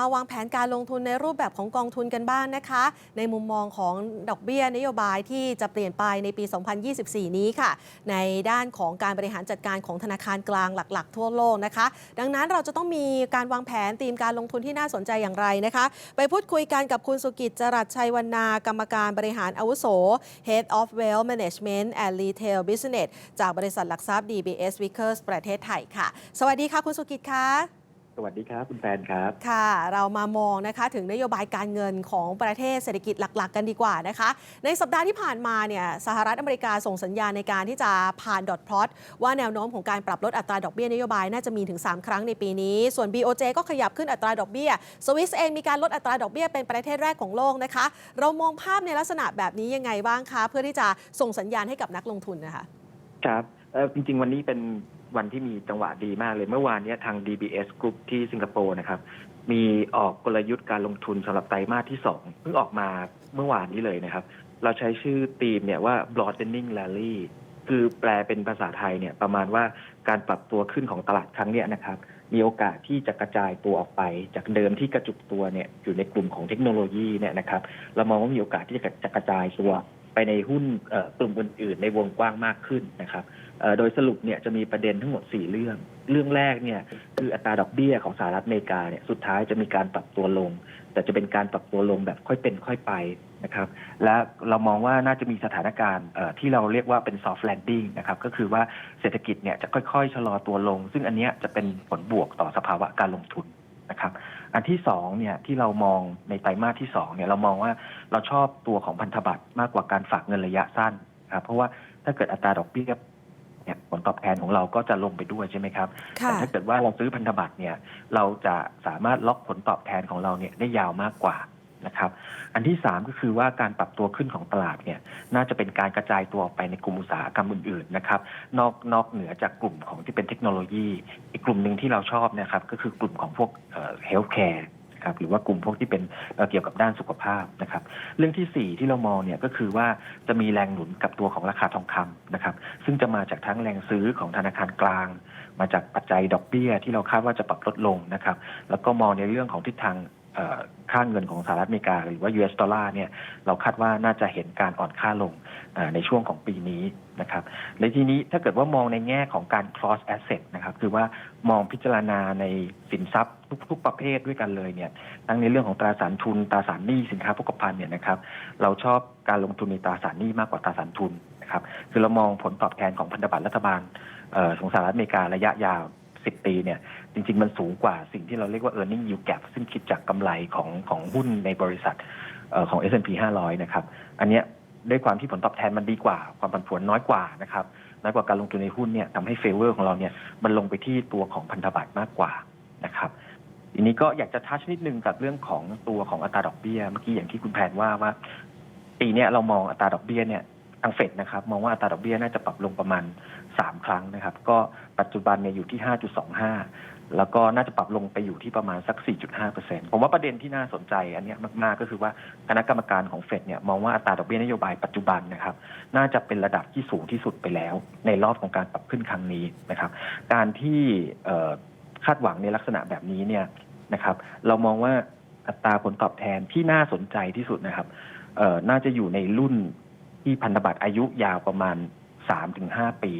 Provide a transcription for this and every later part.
มาวางแผนการลงทุนในรูปแบบของกองทุนกันบ้างนะคะ ในมุมมองของดอกเบี้ยนโยบายที่จะเปลี่ยนไปในปี 2024 นี้ค่ะ ในด้านของการบริหารจัดการของธนาคารกลางหลัก ๆ ทั่วโลกนะคะ ดังนั้นเราจะต้องมีการวางแผนธีมการลงทุนที่น่าสนใจอย่างไรนะคะ ไปพูดคุยกันกับคุณสุกิจจรัสชัยวรรณากรรมการบริหารอาวุโส Head of Wealth Management and Retail Business จากบริษัทหลักทรัพย์ DBS Vickers ประเทศไทยค่ะ สวัสดีค่ะ คุณสุกิจค่ะ สวัสดีครับ คุณแฟนครับ ค่ะ เรามามองนะคะถึงนโยบายการเงินของประเทศเศรษฐกิจหลัก ๆ กันดีกว่านะคะ ในสัปดาห์ที่ผ่านมาเนี่ยสหรัฐอเมริกาส่งสัญญาณในการที่จะผ่านดอทพลอตว่าแนวโน้มของการปรับลดอัตราดอกเบี้ยนโยบายน่าจะมีถึง 3 ครั้งในปีนี้ ส่วน BOJ ก็ขยับขึ้นอัตราดอกเบี้ย สวิสเองมีการลดอัตราดอกเบี้ยเป็นประเทศแรกของโลกนะคะ เรามองภาพในลักษณะแบบนี้ยังไงบ้างคะเพื่อที่จะส่งสัญญาณให้กับนักลงทุนนะคะ ครับเอ่อจริง ๆ วันนี้เป็น วันที่มีจังหวะดีมากเลยเมื่อวานนี้ทาง DBS Group ที่สิงคโปร์นะครับมีออกกลยุทธ์การลงทุนสำหรับไตรมาสที่สองเพิ่งออกมาเมื่อวานนี้เลยนะครับ เราใช้ชื่อธีมเนี่ยว่า broadening rally คือแปลเป็นภาษาไทยเนี่ยประมาณว่าการปรับตัวขึ้นของตลาดครั้งเนี้ยนะครับ มีโอกาสที่จะกระจายตัวออกไป จากเดิมที่กระจุกตัวเนี่ยอยู่ในกลุ่มของเทคโนโลยีเนี่ยนะครับ เรามองว่ามีโอกาสที่จะกระจายตัว ไปในหุ้นกลุ่มอื่นๆในวงกว้างมากขึ้นนะครับโดยสรุปเนี่ยจะมีประเด็นทั้งหมด 4 เรื่อง เรื่องแรกเนี่ยคืออัตราดอกเบี้ยของสหรัฐอเมริกาเนี่ยสุดท้ายจะมีการปรับตัวลง แต่จะเป็นการปรับตัวลงแบบค่อยเป็นค่อยไปนะครับและเรามองว่าน่าจะมีสถานการณ์ที่เราเรียกว่าเป็น soft landing นะครับก็คือว่าเศรษฐกิจเนี่ยจะค่อยๆ ชะลอตัวลง ซึ่งอันเนี้ยจะเป็นผลบวกต่อสภาวะการลงทุน นะครับอันที่สองเนี่ยที่เรามองในไตรมาสที่สองเนี่ยเรามองว่าเราชอบตัวของพันธบัตรมากกว่าการฝากเงินระยะสั้นครับเพราะว่าถ้าเกิดอัตราดอกเบี้ยเนี่ยผลตอบแทนของเราก็จะลงไปด้วยใช่ไหมครับค่ะแต่ถ้าเกิดว่าเราซื้อพันธบัตรเนี่ยเราจะสามารถล็อกผลตอบแทนของเราเนี่ยได้ยาวมากกว่า นะครับ อันที่สามก็คือว่าการปรับตัวขึ้นของตลาดเนี่ยน่าจะเป็นการกระจายตัวออกไปในกลุ่มอุตสาหกรรมอื่นๆนะครับนอกนอกเหนือจากกลุ่มของที่เป็นเทคโนโลยีอีกกลุ่มหนึ่งที่เราชอบนะครับก็คือกลุ่มของพวกเฮลท์แคร์ครับหรือว่ากลุ่มพวกที่เป็นเเกี่ยวกับด้านสุขภาพนะครับ เรื่องที่สี่ที่เรามองเนี่ยก็คือว่าจะมีแรงหนุนกับตัวของราคาทองคำนะครับ ซึ่งจะมาจากทั้งแรงซื้อของธนาคารกลาง มาจากปัจจัยดอกเบี้ยที่เราคาดว่าจะปรับลดลงนะครับ แล้วก็มองในเรื่องของทิศทาง ค่าเงินของสหรัฐอเมริกา หรือว่า US ดอลลาร์เนี่ยเราคาดว่าน่าจะเห็นการอ่อนค่าลงในช่วงของปีนี้นะครับในทีนี้ถ้าเกิดว่ามองในแง่ของการ cross asset นะครับคือว่ามองพิจารณาในสินทรัพย์ทุกๆประเภทด้วยกันเลยเนี่ยทั้งในเรื่องของตราสารทุนตราสารหนี้สินค้าโภคภัณฑ์เนี่ยนะครับเราชอบการลงทุนในตราสารหนี้มากกว่าตราสารทุนนะครับคือเรามองผลตอบแทนของพันธบัตรรัฐบาลออของสหรัฐอเมริการะยะยาว 10 ปีเนี่ยจริง ๆ มันสูงกว่าสิ่งที่เราเรียกว่า earning yield gap ซึ่งคิดจากกำไรของของหุ้นในบริษัทเอ่อของ S&P 500 นะครับ อันเนี้ยด้วยความที่ผลตอบแทนมันดีกว่า ความผันผวนน้อยกว่านะครับน้อยกว่าการลงทุนในหุ้นเนี่ยทำให้เฟเวอร์ของเราเนี่ยมันลงไปที่ตัวของพันธบัตรมากกว่านะครับทีนี้ก็อยากจะทัชนิดนึงกับเรื่องของตัวของอัตราดอกเบี้ยเมื่อกี้อย่างที่คุณแพนว่าว่าปีนี้เรามองอัตราดอกเบี้ยเนี่ย ทางเฟดนะครับมองว่าอัตราดอกเบี้ยน่าจะปรับลงประมาณสามครั้งนะครับ ก็ปัจจุบันเนี่ยอยู่ที่ห้าจุดสองห้าแล้วก็น่าจะปรับลงไปอยู่ที่ประมาณสัก 4.5เปอร์เซ็นผมว่าประเด็นที่น่าสนใจอันเนี้ยมากๆ ก็คือว่าคณะกรรมการของเฟดเนี่ยมองว่าอัตราดอกเบี้ยนโยบายปัจจุบันนะครับน่าจะเป็นระดับที่สูงที่สุดไปแล้ว ในรอบของการปรับขึ้นครั้งนี้นะครับ การที่คาดหวังในลักษณะแบบนี้เนี่ยนะครับเรามองว่าอัตราผลตอบแทนที่น่าสนใจที่สุดนะครับน่าจะอยู่ในรุ่น ที่พันธบัตรอายุยาวประมาณ 3-5 ปี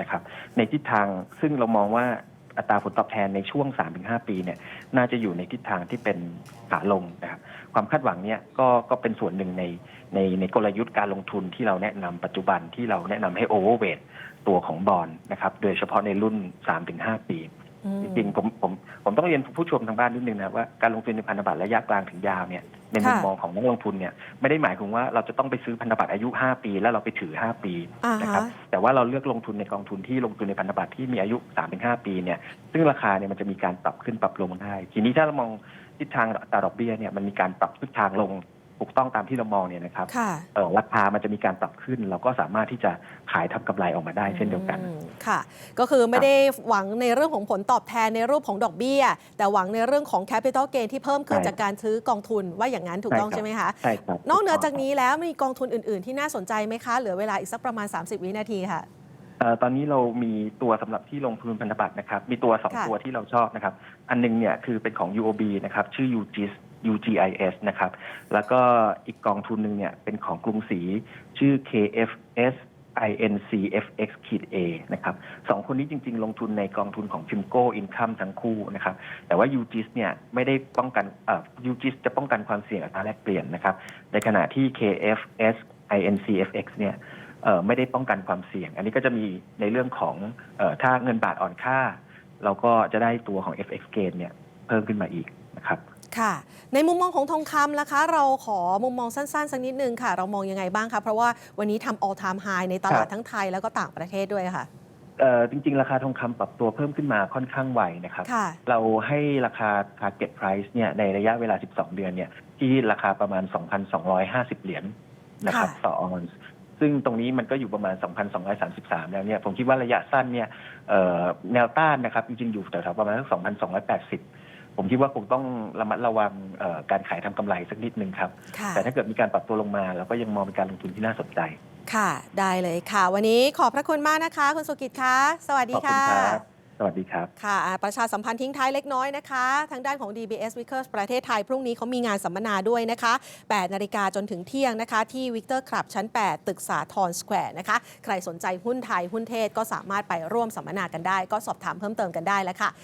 นะครับ ในทิศทางซึ่งเรามองว่าอัตราผลตอบแทนในช่วง 3-5 ปีเนี่ยน่าจะอยู่ในทิศทางที่เป็นขาลงนะครับความคาดหวังเนี่ยก็ก็เป็นส่วนหนึ่งในในในกลยุทธ์การลงทุนที่เราแนะนำปัจจุบันที่เราแนะนำให้โอเวอร์เวทตัวของบอลนะครับโดยเฉพาะในรุ่น 3-5 ปี จริงๆผมผมผมต้องเรียนผู้ชมทางบ้านนิดนึงนะว่าการลงทุนในพันธบัตรระยะกลางถึงยาวเนี่ยในมุมค่ะมองของนักลงทุนเนี่ยไม่ได้หมายถึงว่าเราจะต้องไปซื้อพันธบัตรอายุ 5 ปี แล้วเราไปถือ 5 ปีอ่านะคฮะรับแต่ว่าเราเลือกลงทุนในกองทุนที่ลงทุนในพันธบัตรที่มีอายุ 3-5 ปีเนี่ยซึ่งราคาเนี่ยมันจะมีการปรับขึ้นปรับลงได้ ทีนี้ถ้าเรามองทิศทางอัตราดอกเบี้ยเนี่ยมันมีการปรับทิศทางลง ถูกต้องตามที่เรามองเนี่ยนะครับค่ะเอ่อราคามันจะมีการปรับขึ้น เราก็สามารถที่จะขายทำกำไรออกมาได้เช่นเดียวกันอืมค่ะ ก็คือไม่ได้หวังในเรื่องของผลตอบแทนในรูปของดอกเบี้ย แต่หวังในเรื่องของ capital gain ที่เพิ่มขึ้นใช่จากการซื้อกองทุนว่าอย่างนั้นถูกต้องใช่ครับใช่ไหมคะใช่ครับนอกเหนือจากนี้แล้วมีกองทุนอื่น ๆ ที่น่าสนใจไหมคะ เหลือเวลาอีกสักประมาณ 30 วินาทีค่ะเอ่อตอนนี้เรามีตัวสำหรับที่ลงทุนพันธบัตรนะครับ มีตัวสองค่ะตัวที่เราชอบนะครับ อันหนึงเนี่ยคือเป็นของ UOB นะครับ ชื่อ UGIS UGIS นะครับ แล้วก็อีกกองทุนหนึ่งเนี่ยเป็นของกรุงศรีชื่อ KFS INCFX A นะครับสองคนนี้จริง ๆ ลงทุนในกองทุนของ Pimco Income ทั้งคู่นะครับ แต่ว่า UGIS เนี่ยไม่ได้ป้องกันเอ่อ UGIS จะป้องกันความเสี่ยงอัตราแลกเปลี่ยนนะครับ ในขณะที่ KFS INCFX เนี่ยเอ่อไม่ได้ป้องกันความเสี่ยง อันนี้ก็จะมีในเรื่องของเออถ้าเงินบาทอ่อนค่า เราก็จะได้ตัวของ FX gain เนี่ยเพิ่มขึ้นมาอีกนะครับ ค่ะ ในมุมมองของทองคำล่ะคะ เราขอมุมมองสั้นๆ สักนิดนึงค่ะ เรามองยังไงบ้างคะ เพราะว่าวันนี้ทำ all time high ในตลาดครับทั้งไทยแล้วก็ต่างประเทศด้วยค่ะเอ่อจริง ๆ ราคาทองคำปรับตัวเพิ่มขึ้นมาค่อนข้างไวนะครับ ค่ะ เราให้ราคา target price เนี่ยในระยะเวลา 12 เดือนเนี่ยที่ราคาประมาณ 2,250 เหรียญนะครับค่ะ ต่อออนซ์ซึ่งตรงนี้มันก็อยู่ประมาณ 2,233 แล้วเนี่ยผมคิดว่าระยะสั้นเนี่ยเอ่อแนวต้านนะครับจริง ๆ อยู่แถวๆประมาณสัก2,280 ผมคิดว่าคงต้องระมัดระวังเอ่อการขายทำกำไรสักนิดนึงครับค่ะแต่ถ้าเกิดมีการปรับตัวลงมาเราก็ยังมองเป็นการลงทุนที่น่าสนใจ ค่ะ ได้เลยค่ะ วันนี้ขอบพระคุณมากนะคะ คุณสุกิจคะสวัสดีขอบคุณค่ะครับสวัสดีครับ ค่ะอ่าประชาสัมพันธ์ทิ้งท้ายเล็กน้อยนะคะ ทางด้านของ DBS Vickers ประเทศไทย พรุ่งนี้เขามีงานสัมมนาด้วยนะคะ 8 นาฬิกาจนถึงเที่ยงนะคะ ที่ Victor Club ชั้น 8 ตึกสาทรสแควร์นะคะ ใครสนใจหุ้นไทย หุ้นเทศก็สามารถไปร่วมสัมมนากันได้ ก็สอบถามเพิ่มเติมกันได้แล้วค่ะ